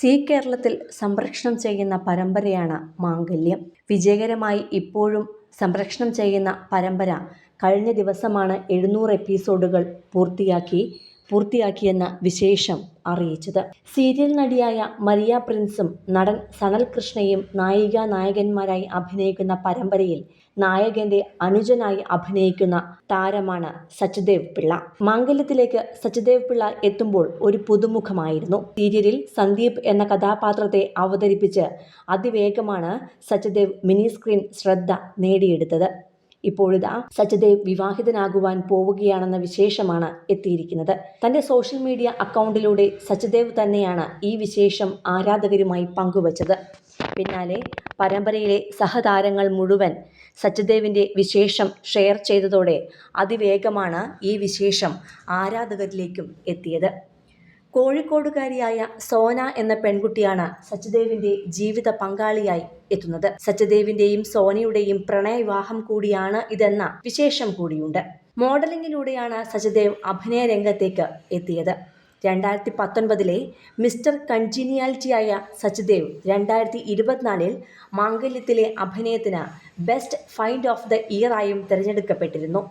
C കേരളത്തിൽ സംരക്ഷണം ചെയ്യുന്ന പരമ്പരയാണ് മാംഗല്യം. വിജയകരമായി ഇപ്പോഴും സംരക്ഷണം ചെയ്യുന്ന പരമ്പര കഴിഞ്ഞ ദിവസമാണ് എഴുന്നൂറ് എപ്പിസോഡുകൾ പൂർത്തിയാക്കി. പൂർത്തിയാക്കിയെന്ന വിശേഷം അറിയിച്ചത്. സീരിയൽ നടിയായ മരിയ പ്രിൻസും നടൻ സനൽ കൃഷ്ണയും നായിക നായകന്മാരായി അഭിനയിക്കുന്ന പരമ്പരയിൽ നായകന്റെ അനുജനായി അഭിനയിക്കുന്ന താരമാണ് സച്ചദേവ് പിള്ള. മാംഗല്യത്തിലേക്ക് സച്ചദേവ് പിള്ള എത്തുമ്പോൾ ഒരു പുതുമുഖമായിരുന്നു. സീരിയലിൽ സന്ദീപ് എന്ന കഥാപാത്രത്തെ അവതരിപ്പിച്ച് അതിവേഗമാണ് സച്ചദേവ് മിനി സ്ക്രീൻ ശ്രദ്ധ നേടിയെടുത്തത്. ഇപ്പോഴിതാ സച്ചദേവ് വിവാഹിതനാകുവാൻ പോവുകയാണെന്ന വിശേഷമാണ് എത്തിയിരിക്കുന്നത്. തന്റെ സോഷ്യൽ മീഡിയ അക്കൗണ്ടിലൂടെ സച്ചദേവ് തന്നെയാണ് ഈ വിശേഷം ആരാധകരുമായി പങ്കുവച്ചത്. പിന്നാലെ പരമ്പരയിലെ സഹതാരങ്ങൾ മുഴുവൻ സച്ചദേവിന്റെ വിശേഷം ഷെയർ ചെയ്തതോടെ അതിവേഗമാണ് ഈ വിശേഷം ആരാധകരിലേക്കും എത്തിയത്. കോഴിക്കോടുകാരിയായ സോന എന്ന പെൺകുട്ടിയാണ് സച്ചിദേവിന്റെ ജീവിത പങ്കാളിയായി എത്തുന്നത്. സച്ചിദേവിന്റെയും സോനയുടെയും പ്രണയവിവാഹം കൂടിയാണ് ഇതെന്ന വിശേഷം കൂടിയുണ്ട്. മോഡലിംഗിലൂടെയാണ് സച്ചിദേവ് അഭിനയ രംഗത്തേക്ക് എത്തിയത്. രണ്ടായിരത്തി പത്തൊൻപതിലെ മിസ്റ്റർ കൺജീനിയാലിറ്റിയായ സച്ചിദേവ് രണ്ടായിരത്തി ഇരുപത്തിനാലിൽ മാംഗല്യത്തിലെ അഭിനയത്തിന് ബെസ്റ്റ് ഫൈൻഡ് ഓഫ് ദ ഇയറായും തിരഞ്ഞെടുക്കപ്പെട്ടിരുന്നു.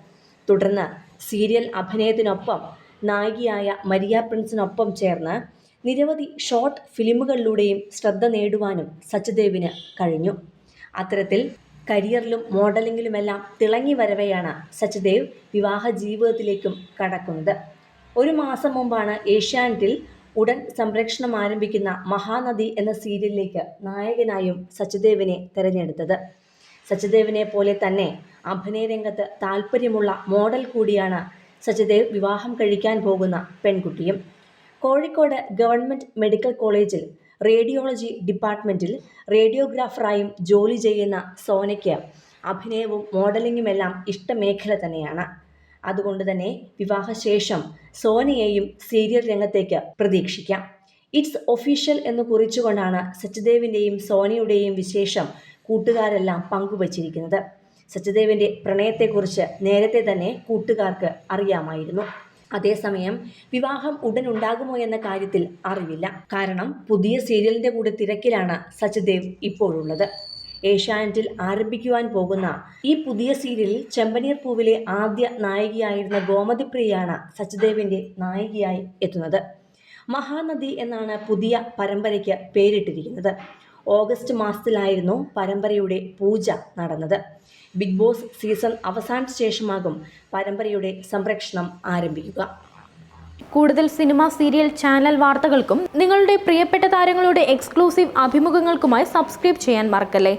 തുടർന്ന് സീരിയൽ അഭിനയത്തിനൊപ്പം നായികയായ മരിയ പ്രിൻസിനൊപ്പം ചേർന്ന് നിരവധി ഷോർട്ട് ഫിലിമുകളിലൂടെയും ശ്രദ്ധ നേടുവാനും സച്ചുദേവിന് കഴിഞ്ഞു. അത്തരത്തിൽ കരിയറിലും മോഡലിംഗിലുമെല്ലാം തിളങ്ങി വരവെയാണ് സച്ചുദേവ് വിവാഹ ജീവിതത്തിലേക്കും കടക്കുന്നത്. ഒരു മാസം മുമ്പാണ് ഏഷ്യാനെറ്റിൽ ഉടൻ സംരക്ഷണം ആരംഭിക്കുന്ന മഹാനദി എന്ന സീരിയലിലേക്ക് നായകനായും സച്ചുദേവിനെ തിരഞ്ഞെടുത്തത്. സച്ചുദേവിനെ പോലെ തന്നെ അഭിനയ രംഗത്ത് താല്പര്യമുള്ള മോഡൽ കൂടിയാണ് സച്ദേവ് വിവാഹം കഴിക്കാൻ പോകുന്ന പെൺകുട്ടിയും കോഴിക്കോട് ഗവൺമെന്റ് മെഡിക്കൽ കോളേജിൽ റേഡിയോളജി ഡിപ്പാർട്ട്മെന്റിൽ റേഡിയോഗ്രാഫറായും ജോലി ചെയ്യുന്ന സോനയ്ക്ക് അഭിനയവും മോഡലിങ്ങുമെല്ലാം ഇഷ്ടമേഖല തന്നെയാണ്. അതുകൊണ്ട് തന്നെ വിവാഹശേഷം സോനയെയും സീരിയൽ രംഗത്തേക്ക് പ്രതീക്ഷിക്കാം. ഇറ്റ്സ് ഒഫീഷ്യൽ എന്ന് കുറിച്ചുകൊണ്ടാണ് സച്ചിദേവിന്റെയും സോനയുടെയും വിശേഷം കൂട്ടുകാരെല്ലാം പങ്കുവച്ചിരിക്കുന്നത്. സച്ദേവിന്റെ പ്രണയത്തെക്കുറിച്ച് നേരത്തെ തന്നെ കൂട്ടുകാർക്ക് അറിയാമായിരുന്നു. അതേസമയം വിവാഹം ഉടൻ ഉണ്ടാകുമോ എന്ന കാര്യത്തിൽ അറിവില്ല. കാരണം പുതിയ സീരിയലിന്റെ കൂടെ തിരക്കിലാണ് സച്ചിദേവ് ഇപ്പോഴുള്ളത്. ഏഷ്യാനെറ്റിൽ ആരംഭിക്കുവാൻ പോകുന്ന ഈ പുതിയ സീരിയലിൽ ചെമ്പനീർ പൂവിലെ ആദ്യ നായികയായിരുന്ന ഗോമതിപ്രിയയാണ് സച്ചിദേവിന്റെ നായികയായി എത്തുന്നത്. മഹാനദി എന്നാണ് പുതിയ പരമ്പരയ്ക്ക് പേരിട്ടിരിക്കുന്നത്. ഓഗസ്റ്റ് മാസത്തിലായിരുന്നു പരമ്പരയുടെ പൂജ നടന്നത്. ബിഗ് ബോസ് സീസൺ അവസാനിച്ച ശേഷമാകും പരമ്പരയുടെ സംരക്ഷണം ആരംഭിക്കുക. കൂടുതൽ സിനിമ സീരിയൽ ചാനൽ വാർത്തകൾക്കും നിങ്ങളുടെ പ്രിയപ്പെട്ട താരങ്ങളുടെ എക്സ്ക്ലൂസീവ് അഭിമുഖങ്ങൾക്കുമായി സബ്സ്ക്രൈബ് ചെയ്യാൻ മറക്കല്ലേ?